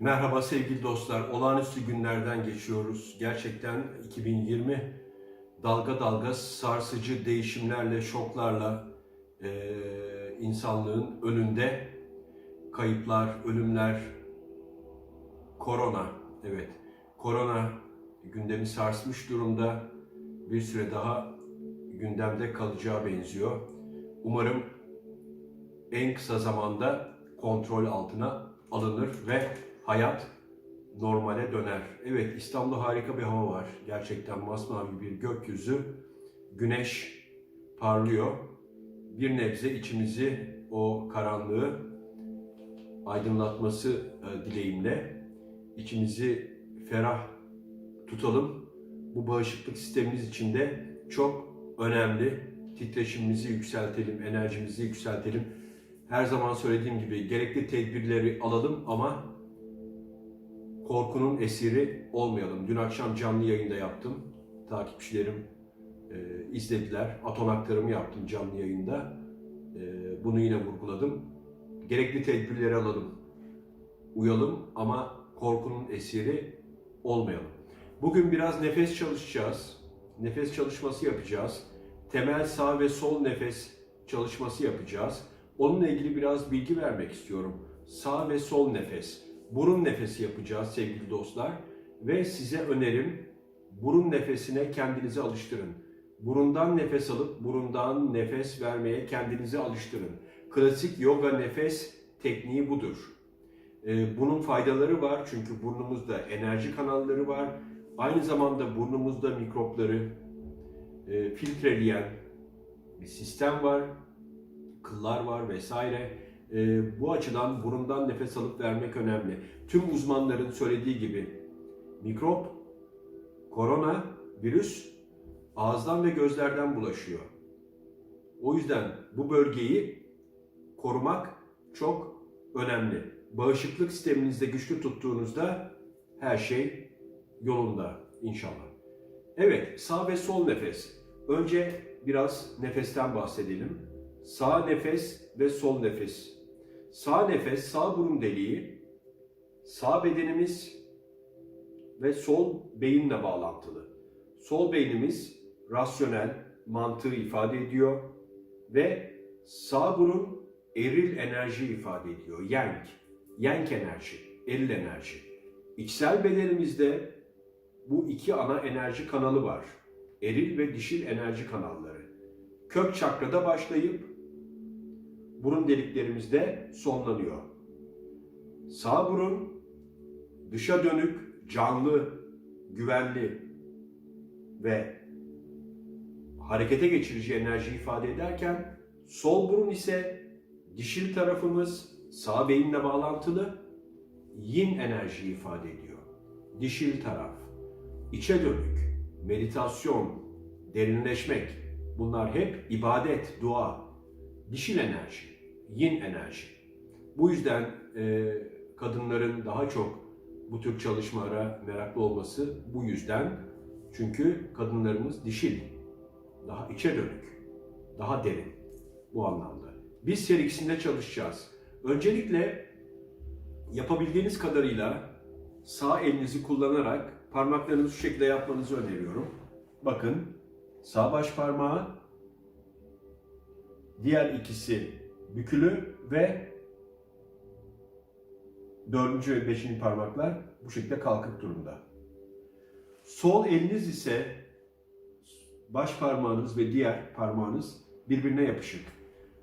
Merhaba sevgili dostlar. Olağanüstü günlerden geçiyoruz. Gerçekten 2020 dalga dalga sarsıcı değişimlerle, şoklarla eee, insanlığın önünde kayıplar, ölümler, korona, evet korona gündemi sarsmış durumda. Bir süre daha gündemde kalacağı benziyor. Umarım en kısa zamanda kontrol altına alınır ve hayat normale döner. Evet İstanbul'da harika bir hava var. Gerçekten masmavi bir gökyüzü. Güneş parlıyor. Bir nebze içimizi o karanlığı aydınlatması e, dileğimle içimizi ferah tutalım. Bu bağışıklık sistemimiz için de çok önemli. Titreşimimizi yükseltelim, enerjimizi yükseltelim. Her zaman söylediğim gibi gerekli tedbirleri alalım ama korkunun esiri olmayalım. Dün akşam canlı yayında yaptım. Takipçilerim e, izlediler. Atom aktarımı yaptım canlı yayında. E, bunu yine vurguladım. Gerekli tedbirleri alalım. Uyalım ama korkunun esiri olmayalım. Bugün biraz nefes çalışacağız. Nefes çalışması yapacağız. Temel sağ ve sol nefes çalışması yapacağız. Onunla ilgili biraz bilgi vermek istiyorum. Sağ ve sol nefes. Burun nefesi yapacağız sevgili dostlar. Ve size önerim burun nefesine kendinizi alıştırın. Burundan nefes alıp burundan nefes vermeye kendinizi alıştırın. Klasik yoga nefes tekniği budur. Ee, Bunun faydaları var çünkü burnumuzda enerji kanalları var. Aynı zamanda burnumuzda mikropları e, filtreleyen bir sistem var. Kıllar var vesaire. E, Bu açıdan burundan nefes alıp vermek önemli. Tüm uzmanların söylediği gibi mikrop, korona, virüs ağızdan ve gözlerden bulaşıyor. O yüzden bu bölgeyi korumak çok önemli. Bağışıklık sisteminizde güçlü tuttuğunuzda her şey yolunda inşallah. Evet, sağ ve sol nefes. Önce biraz nefesten bahsedelim. Sağ nefes ve sol nefes. Sağ nefes, sağ burun deliği, sağ bedenimiz ve sol beyinle bağlantılı. Sol beynimiz rasyonel, mantığı ifade ediyor ve sağ burun eril enerji ifade ediyor. Yang, yang enerji, eril enerji. İçsel bedenimizde bu iki ana enerji kanalı var. Eril ve dişil enerji kanalları. Kök çakrada başlayıp burun deliklerimizde sonlanıyor. Sağ burun dışa dönük, canlı, güvenli ve harekete geçirici enerji ifade ederken sol burun ise dişil tarafımız sağ beyinle bağlantılı yin enerji ifade ediyor. Dişil taraf, içe dönük, meditasyon, derinleşmek bunlar hep ibadet, dua, dişil enerji, yin enerji. Bu yüzden e, kadınların daha çok bu tür çalışmalara meraklı olması bu yüzden. Çünkü kadınlarımız dişil, daha içe dönük, daha derin bu anlamda. Biz her çalışacağız. Öncelikle yapabildiğiniz kadarıyla sağ elinizi kullanarak parmaklarınızı şu şekilde yapmanızı öneriyorum. Bakın sağ baş parmağı, diğer ikisi bükülü ve dördüncü ve beşinci parmaklar bu şekilde kalkık durumda. Sol eliniz ise baş parmağınız ve diğer parmağınız birbirine yapışık.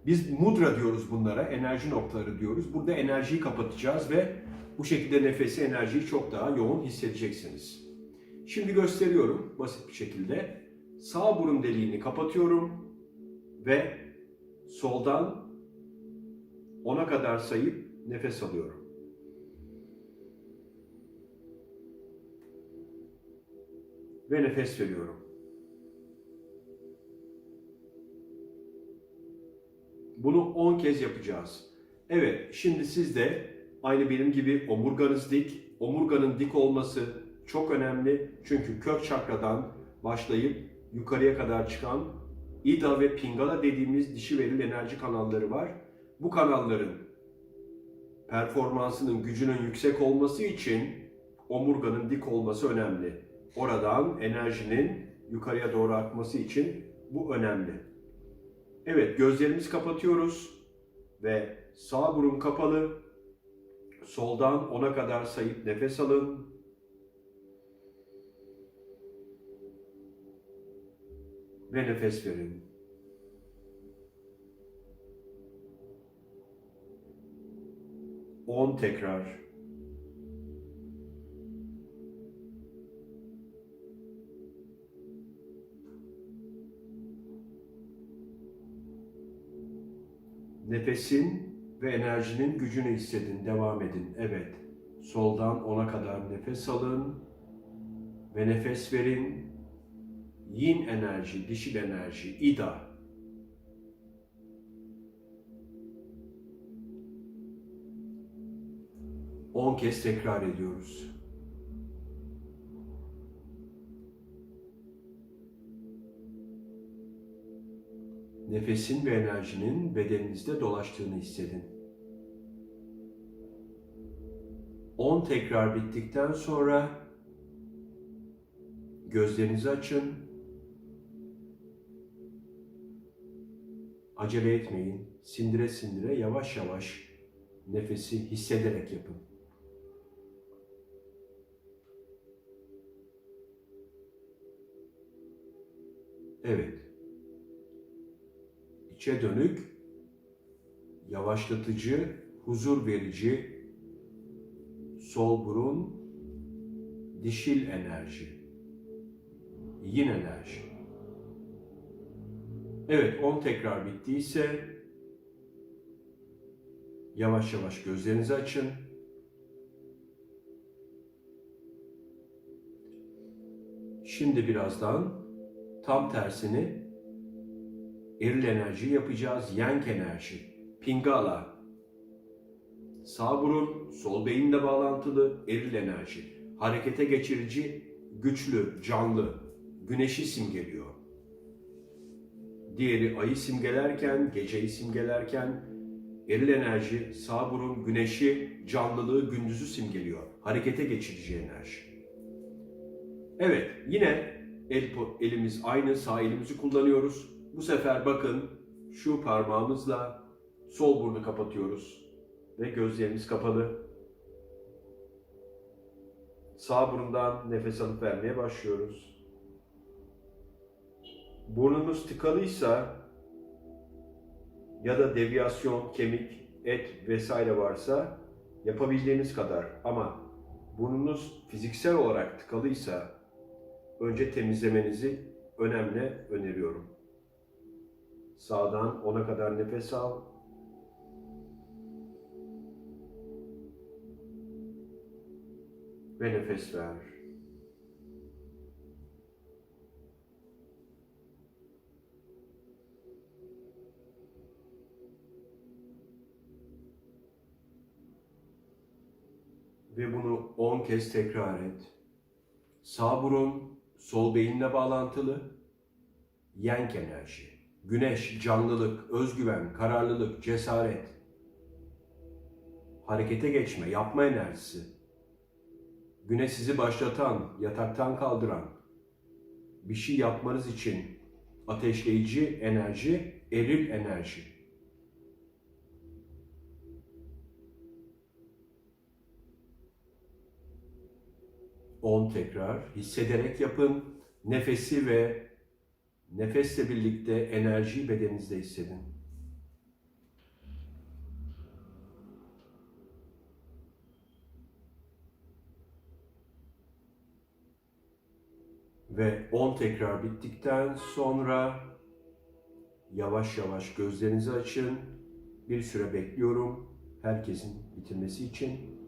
Biz mudra diyoruz bunlara, enerji noktaları diyoruz. Burada enerjiyi kapatacağız ve bu şekilde nefesi, enerjiyi çok daha yoğun hissedeceksiniz. Şimdi gösteriyorum basit bir şekilde. Sağ burun deliğini kapatıyorum ve soldan 10'a kadar sayıp nefes alıyorum. Ve nefes veriyorum. Bunu 10 kez yapacağız. Evet, şimdi siz de aynı benim gibi omurganız dik. Omurganın dik olması çok önemli. Çünkü kök çakradan başlayıp yukarıya kadar çıkan İda ve Pingala dediğimiz dişi veril enerji kanalları var. Bu kanalların performansının, gücünün yüksek olması için omurganın dik olması önemli. Oradan enerjinin yukarıya doğru akması için bu önemli. Evet, gözlerimizi kapatıyoruz ve sağ burun kapalı. Soldan 10'a kadar sayıp nefes alın. Ve nefes verin. On tekrar. Nefesin ve enerjinin gücünü hissedin, devam edin. Evet, soldan 10'a kadar nefes alın ve nefes verin. Yin enerji, dişil enerji, ida. On kez tekrar ediyoruz. Nefesin ve enerjinin bedeninizde dolaştığını hissedin. 10 tekrar bittikten sonra gözlerinizi açın. Acele etmeyin. Sindire sindire yavaş yavaş nefesi hissederek yapın. Evet. İçe dönük, yavaşlatıcı, huzur verici, sol burun, dişil enerji, yin enerji. Evet, 10 tekrar bittiyse yavaş yavaş gözlerinizi açın. Şimdi birazdan tam tersini eril enerji yapacağız. Yang enerji. Pingala. Sağ burun, sol beyinle bağlantılı eril enerji. Harekete geçirici, güçlü, canlı. Güneşi simgeliyor. Diğeri ayı simgelerken, geceyi simgelerken eril enerji, sağ burun, güneşi, canlılığı, gündüzü simgeliyor. Harekete geçirici enerji. Evet, yine el, elimiz aynı, sağ elimizi kullanıyoruz. Bu sefer bakın şu parmağımızla sol burnu kapatıyoruz ve gözlerimiz kapalı. Sağ burundan nefes alıp vermeye başlıyoruz. Burnunuz tıkalıysa ya da deviyasyon, kemik, et vesaire varsa yapabildiğiniz kadar ama burnunuz fiziksel olarak tıkalıysa önce temizlemenizi önemli öneriyorum. Sağdan 10'a kadar nefes al. Ve nefes ver. Ve bunu 10 kez tekrar et. Sağ burun sol beyinle bağlantılı. Yenk enerji. Güneş, canlılık, özgüven, kararlılık, cesaret. Harekete geçme, yapma enerjisi. Güne sizi başlatan, yataktan kaldıran, bir şey yapmanız için ateşleyici enerji, eril enerji. On tekrar hissederek yapın. Nefesi ve nefesle birlikte enerjiyi bedeninizde hissedin. Ve 10 tekrar bittikten sonra yavaş yavaş gözlerinizi açın. Bir süre bekliyorum herkesin bitirmesi için.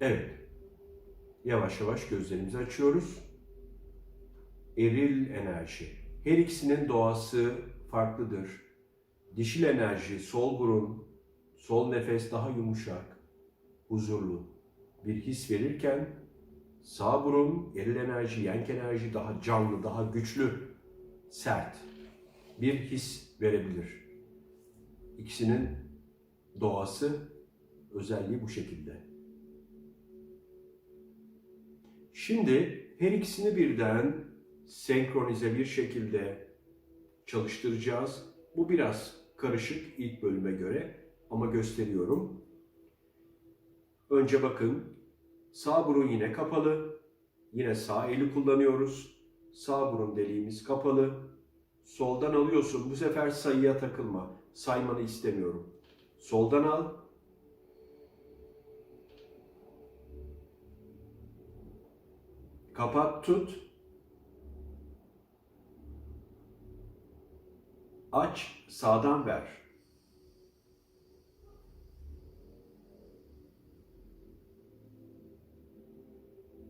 Evet. Yavaş yavaş gözlerimizi açıyoruz. Eril enerji. Her ikisinin doğası farklıdır. Dişil enerji, sol burun, sol nefes daha yumuşak, huzurlu bir his verirken Sağ burun, eril enerji, yenk enerji daha canlı, daha güçlü, sert bir his verebilir. İkisinin doğası, özelliği bu şekilde. Şimdi her ikisini birden senkronize bir şekilde çalıştıracağız. Bu biraz karışık ilk bölüme göre ama gösteriyorum. Önce bakın sağ burun yine kapalı. Yine sağ eli kullanıyoruz. Sağ burun deliğimiz kapalı. Soldan alıyorsun. Bu sefer sayıya takılma. Saymanı istemiyorum. Soldan al. Kapat, tut. Aç, sağdan ver.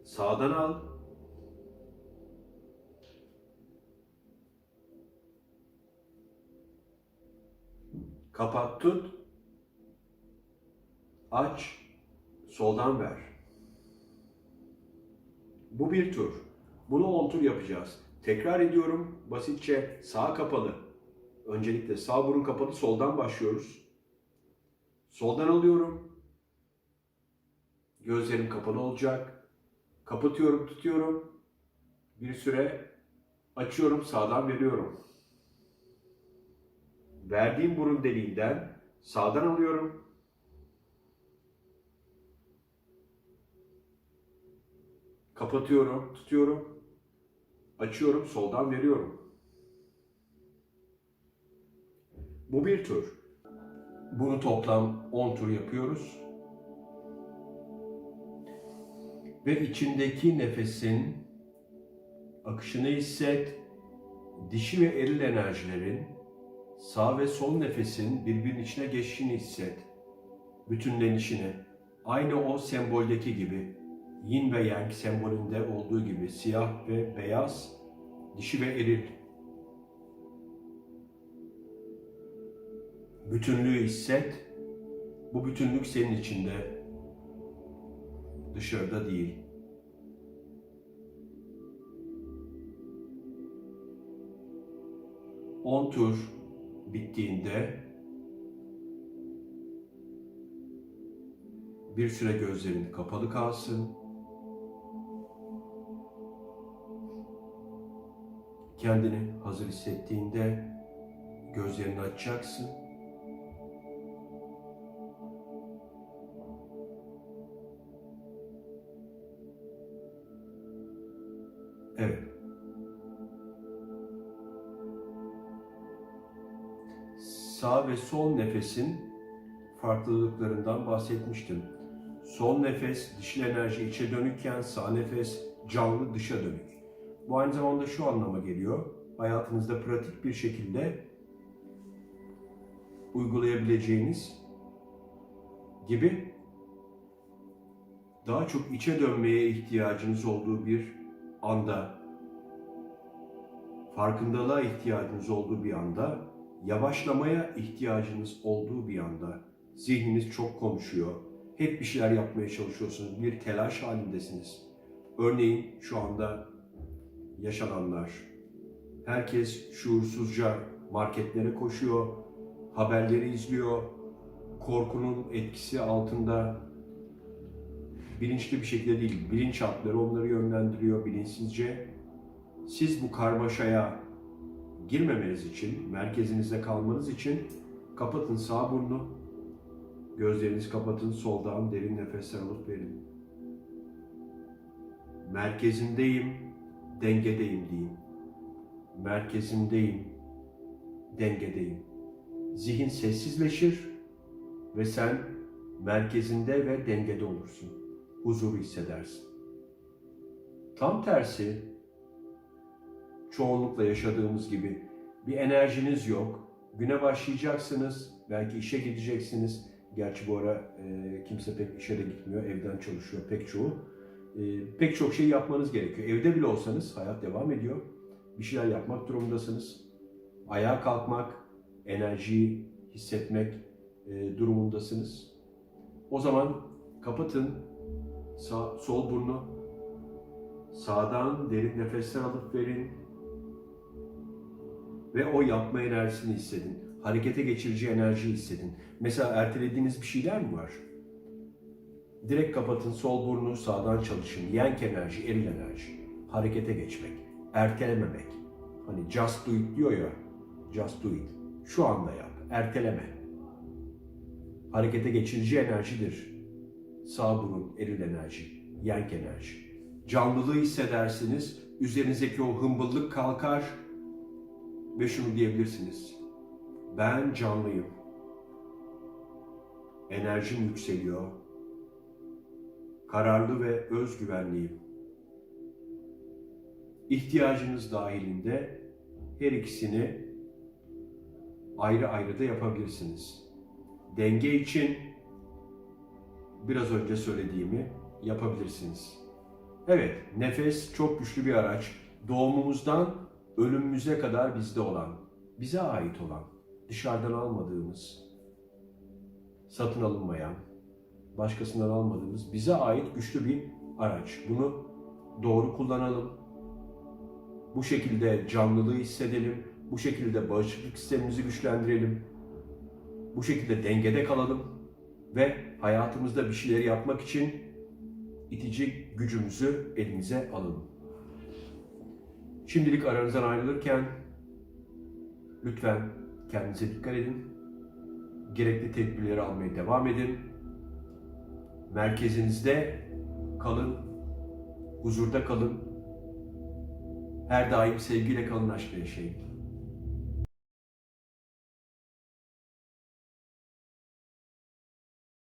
Sağdan al. Kapat, tut. Aç, soldan ver. Bu bir tur. Bunu 10 tur yapacağız. Tekrar ediyorum. Basitçe sağ kapalı. Öncelikle sağ burun kapalı soldan başlıyoruz. Soldan alıyorum. Gözlerim kapalı olacak. Kapatıyorum, tutuyorum. Bir süre açıyorum, sağdan veriyorum. Verdiğim burun deliğinden sağdan alıyorum. Kapatıyorum, tutuyorum. Açıyorum, soldan veriyorum. Bu bir tur. Bunu toplam 10 tur yapıyoruz. Ve içindeki nefesin akışını hisset. Dişi ve eril enerjilerin sağ ve sol nefesin birbirinin içine geçişini hisset. Bütünlenişini. Aynı o semboldeki gibi. Yin ve yang sembolünde olduğu gibi siyah ve beyaz, dişi ve eril Bütünlüğü hisset. Bu bütünlük senin içinde. Dışarıda değil. On tur bittiğinde bir süre gözlerin kapalı kalsın. Kendini hazır hissettiğinde gözlerini açacaksın. Evet. Sağ ve sol nefesin farklılıklarından bahsetmiştim. Sol nefes dişil enerji içe dönükken sağ nefes canlı dışa dönük. Bu aynı zamanda şu anlama geliyor. Hayatınızda pratik bir şekilde uygulayabileceğiniz gibi daha çok içe dönmeye ihtiyacınız olduğu bir anda, farkındalığa ihtiyacınız olduğu bir anda, yavaşlamaya ihtiyacınız olduğu bir anda, zihniniz çok konuşuyor, hep bir şeyler yapmaya çalışıyorsunuz, bir telaş halindesiniz. Örneğin şu anda yaşananlar, herkes şuursuzca marketlere koşuyor, haberleri izliyor, korkunun etkisi altında bilinçli bir şekilde değil, bilinçaltları onları yönlendiriyor bilinçsizce. Siz bu karmaşaya girmemeniz için, merkezinizde kalmanız için kapatın sağ burnu, gözlerinizi kapatın, soldan derin nefesler alıp verin. Merkezindeyim, dengedeyim deyin. Merkezindeyim, dengedeyim. Zihin sessizleşir ve sen merkezinde ve dengede olursun huzuru hissedersin. Tam tersi, çoğunlukla yaşadığımız gibi bir enerjiniz yok. Güne başlayacaksınız, belki işe gideceksiniz. Gerçi bu ara e, kimse pek işe de gitmiyor, evden çalışıyor pek çoğu. E, pek çok şey yapmanız gerekiyor. Evde bile olsanız hayat devam ediyor. Bir şeyler yapmak durumundasınız. Ayağa kalkmak, enerjiyi hissetmek e, durumundasınız. O zaman kapatın sağ, sol burnu, Sağdan derin nefesler alıp verin. Ve o yapma enerjisini hissedin. Harekete geçirici enerjiyi hissedin. Mesela ertelediğiniz bir şeyler mi var? Direkt kapatın, sol burnu sağdan çalışın. Yenk enerji, eril enerji. Harekete geçmek, ertelememek. Hani just do it diyor ya, just do it. Şu anda yap, erteleme. Harekete geçirici enerjidir. Sağ burun, eril enerji, yenk enerji. Canlılığı hissedersiniz, üzerinizdeki o hımbıllık kalkar ve şunu diyebilirsiniz. Ben canlıyım. Enerjim yükseliyor. Kararlı ve özgüvenliyim. İhtiyacınız dahilinde her ikisini ayrı ayrı da yapabilirsiniz. Denge için biraz önce söylediğimi yapabilirsiniz. Evet, nefes çok güçlü bir araç. Doğumumuzdan ölümümüze kadar bizde olan, bize ait olan, dışarıdan almadığımız, satın alınmayan, başkasından almadığımız, bize ait güçlü bir araç. Bunu doğru kullanalım. Bu şekilde canlılığı hissedelim. Bu şekilde bağışıklık sistemimizi güçlendirelim. Bu şekilde dengede kalalım ve hayatımızda bir şeyleri yapmak için itici gücümüzü elimize alalım. Şimdilik aranızdan ayrılırken lütfen kendinize dikkat edin. Gerekli tedbirleri almaya devam edin. Merkezinizde kalın, huzurda kalın. Her daim sevgiyle kalın, aşkla yaşayın.